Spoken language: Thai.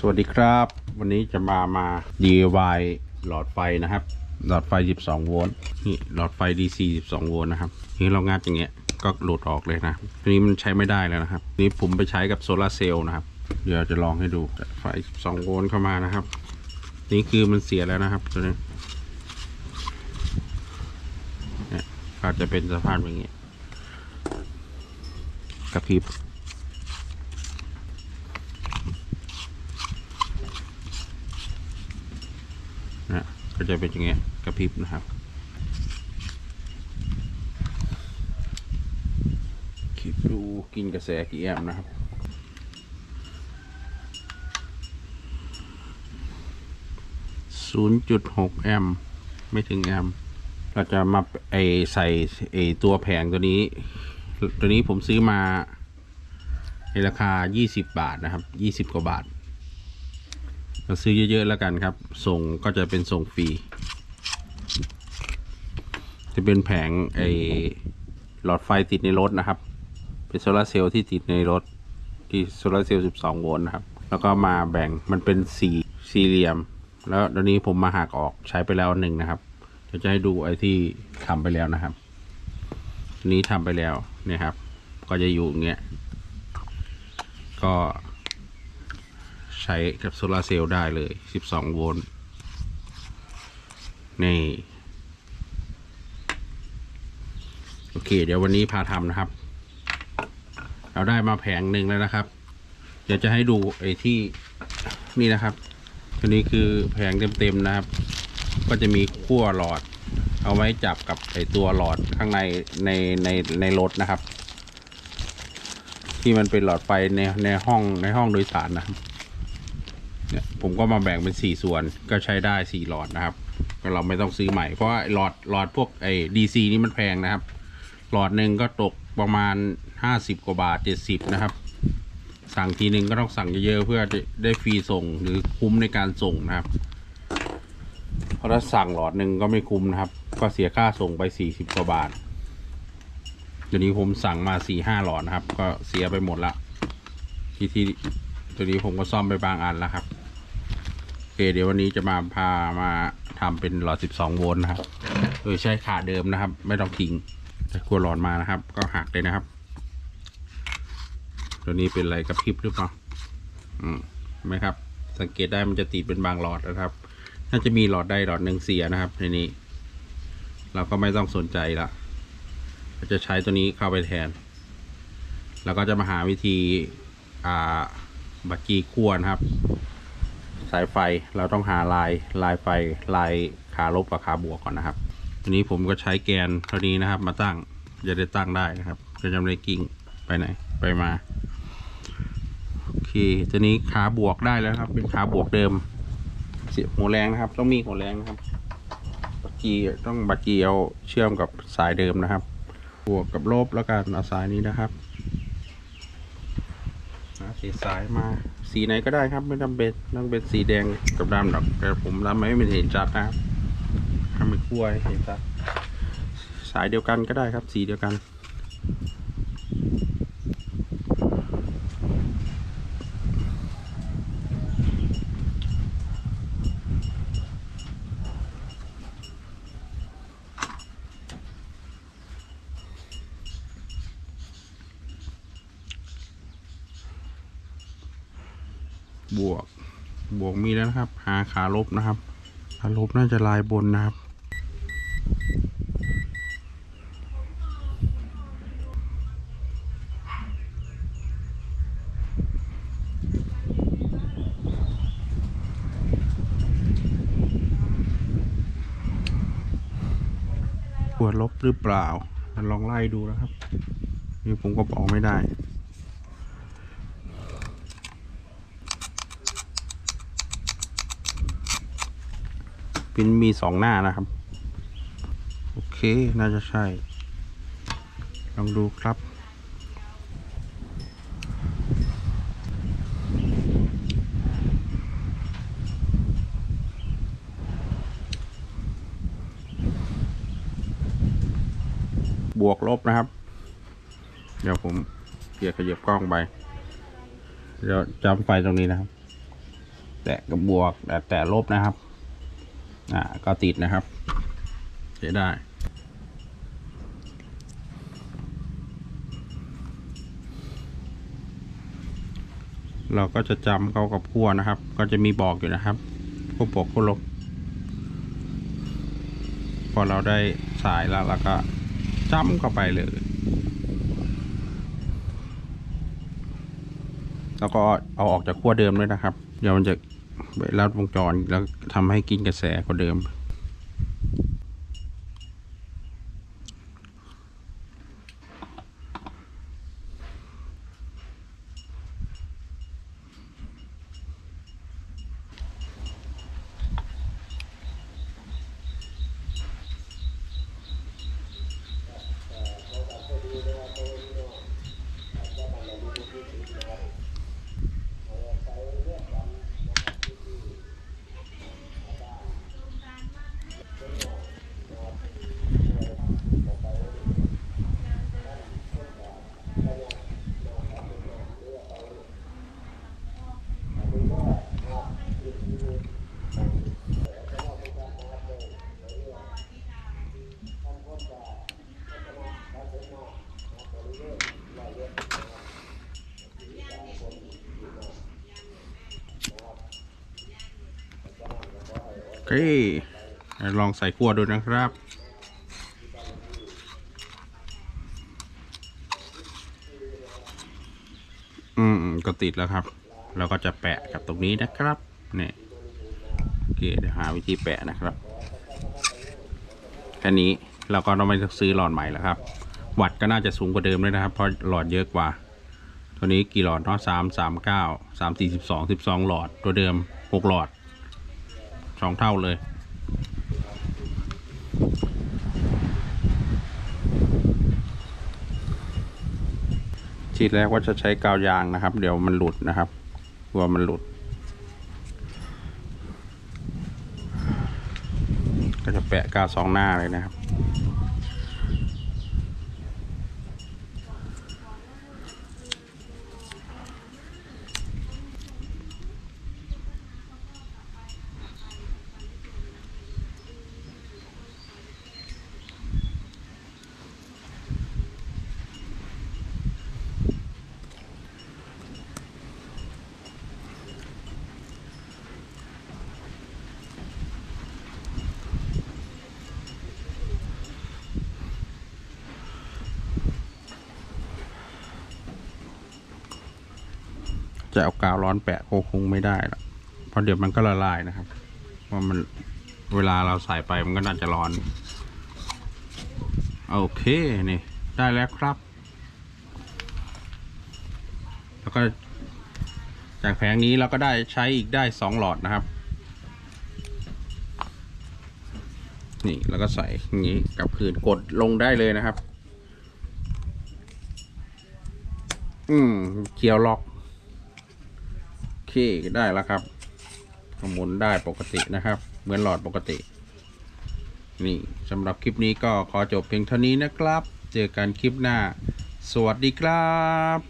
สวัสดีครับ วันนี้จะมามา DIY หลอดไฟนะครับ หลอดไฟ 12 โวลต์นี่หลอดไฟ DC 12 โวลต์นะครับนี่เรางัดอย่างเงี้ยก็หลุดออกเลยนะทีนี้มันใช้ไม่ได้แล้วนะครับนี่ผมไปใช้กับโซลาเซลล์นะครับ เดี๋ยวจะลองให้ดูไฟ 12 โวลต์เข้ามานะครับ นี่คือมันเสียแล้วนะครับตัวนี้เนี่ยก็จะเป็นสภาพอย่างเงี้ยกระพริบ นะก็จะเป็นอย่างเงี้ยกระพริบนะครับคิดดูกินกระแสกี่แอมนะครับศูนย์จุดหกแอมไม่ถึงแอมเราจะมาไอใส่ไอตัวแผงตัวนี้ ตัวนี้ผมซื้อมาในราคา 20 บาทนะครับ 20 กว่าบาท เราซื้อเยอะๆแล้วกันครับ ส่งก็จะเป็นส่งฟรี จะเป็นแผงไอหลอดไฟติดในรถนะครับ เป็นโซลาเซลล์ที่ติดในรถ ที่โซลาเซลล์12 โวลต์นะครับ แล้วก็มาแบ่งมันเป็นสีสี่เหลี่ยม แล้วตอนนี้ผมมาหักออกใช้ไปแล้วหนึ่งนะครับเดี๋ยวจะให้ดูไอ้ที่ทำไปแล้วนะครับนนี้ทำไปแล้วเนี่ยครับ ก็จะอยู่อย่างเงี้ย ก็ ใช้กับโซลาร์เซลล์ได้เลย 12 โวลต์ นี่ โอเค เดี๋ยววันนี้พาทำนะครับ เราได้มาแผงหนึ่งแล้วนะครับ เดี๋ยวจะให้ดูไอ้ที่นี่นะครับตัวนี้คือแผงเต็มๆนะครับ ก็จะมีขั้วหลอด เอาไว้จับกับไอ้ตัวหลอดข้างในในในในรถนะครับ ที่มันเป็นหลอดไฟในในห้องในห้องโดยสารนะครับ เนี่ยผมก็มาแบ่งเป็นสี่ส่วนก็ใช้ได้สี่หลอดนะครับ ก็เราไม่ต้องซื้อใหม่เพราะว่าหลอดหลอดพวกไอ้ดีซีนี่มันแพงนะครับ หลอดหนึ่งก็ตกประมาณห้าสิบกว่าบาทเจ็ดสิบนะครับ สั่งทีหนึ่งก็ต้องสั่งเยอะๆเพื่อได้ฟรีส่งหรือคุ้มในการส่งนะครับเพราะถ้าสั่งหลอดหนึ่งก็ไม่คุ้มนะครับ ก็เสียค่าส่งไปสี่สิบกว่าบาทเดี๋ยวนี้ผมสั่งมาสี่ห้าหลอดนะครับ ก็เสียไปหมดละทีที่ตัวนี้ผมก็ซ่อมไปบางอันแล้วครับ คเดี๋ยววันนี้จะมาพามาทำเป็นหลอด 12 โวลต์นะครับ โดยใช้ขาเดิมนะครับ ไม่ต้องทิ้งถ้ากลัวหลอดมานะครับ ก็หักเลยนะครับ ตัวนี้เป็นอะไรกระพริบหรือเปล่า อืมเห็นไหมครับ สังเกตได้มันจะติดเป็นบางหลอดนะครับ น่าจะมีหลอดใดหลอดหนึ่งเสียนะครับ ในนี้ เราก็ไม่ต้องสนใจละเราจะใช้ตัวนี้เข้าไปแทน แล้วก็จะมาหาวิธี อ่า บักกี้ขั้วนะครับ สายไฟเราต้องหาลายลายไฟลายขาลบกับขาบวกก่อนนะครับทีนี้ผมก็ใช้แกนเท่านี้นะครับ มาตั้งจะได้ตั้งได้นะครับจะจำได้กิ่งไปไหนไปมาโอเคทีนี้ขาบวกได้แล้วครับ เป็นขาบวกเดิมเสียหัวแรงนะครับ ต้องมีหัวแรงนะครับบักกี้ต้องบักกี้เอาเชื่อมกับสายเดิมนะครับ บวกกับลบแล้วกันเอาสายนี้นะครับ สีสายมา สีไหนก็ได้ครับ ไม่จำเป็นต้องเป็นสีแดงกับดำหรอก แต่ผมทำให้มันเห็นจัดนะครับทำเป็นกล้วยเห็นจัดสายเดียวกันก็ได้ครับ สีเดียวกัน บวก บวกมีแล้วนะครับ หาขาลบนะครับ ขาลบน่าจะลายบนนะครับบวกลบหรือเปล่าลองไล่ดูนะครับ นี่ผมก็บอกไม่ได้ ปินมีสองหน้านะครับ โอเค น่าจะใช่ ลองดูครับ บวกลบนะครับ เดี๋ยวผมเกียร์ขยับกล้องไป เดี๋ยวจำไฟตรงนี้นะครับ แตะกับบวกแต่แตะลบนะครับ อ่าก็ติดนะครับใช้ได้เราก็จะจำเข้ากับขั้วนะครับ ก็จะมีบอกอยู่นะครับขั้วบวกขั้วลบ พอเราได้สายแล้วเราก็จำเข้าไปเลย แล้วก็เอาออกจากขั้วเดิมด้วยนะครับ เดี๋ยวมันจะ ไปลัดวงจรแล้วทำให้กินกระแสกว่าเดิม เคลองใส่ขั้วดูนะครับ อืมก็ติดแล้วครับ เราก็จะแปะกับตรงนี้นะครับเนี่ยโอเคเดี๋ยวหาวิธีแปะนะครับแค่นี้เราก็ต้องไปซื้อหลอดใหม่แล้วครับ วัดก็น่าจะสูงกว่าเดิมเลยนะครับ เพราะหลอดเยอะกว่า ตัวนี้กี่หลอดเนาะสามสามเก้าสามสี่สิบสองสิบสองหลอดตัวเดิมหกหลอด สองเท่าเลย ทีแรกว่าจะใช้กาวยางนะครับ เดี๋ยวมันหลุดนะครับกลัวมันหลุด ก็จะแปะกาวสองหน้าเลยนะครับ จะเอากาวร้อนแปะคงคงไม่ได้หรอกเพราะเดี๋ยวมันก็ละลายนะครับเพราะมันเวลาเราใส่ไปมันก็น่าจะร้อน โอเคนี่ได้แล้วครับ แล้วก็จากแผงนี้เราก็ได้ใช้อีกได้สองหลอดนะครับ นี่แล้วก็ใส่อย่างนี้กับคืนกดลงได้เลยนะครับ อืมเกียวล็อก ได้แล้วครับหมุนได้ปกตินะครับ เหมือนหลอดปกติ นี่สำหรับคลิปนี้ก็ขอจบเพียงเท่านี้นะครับ เจอกันคลิปหน้า สวัสดีครับ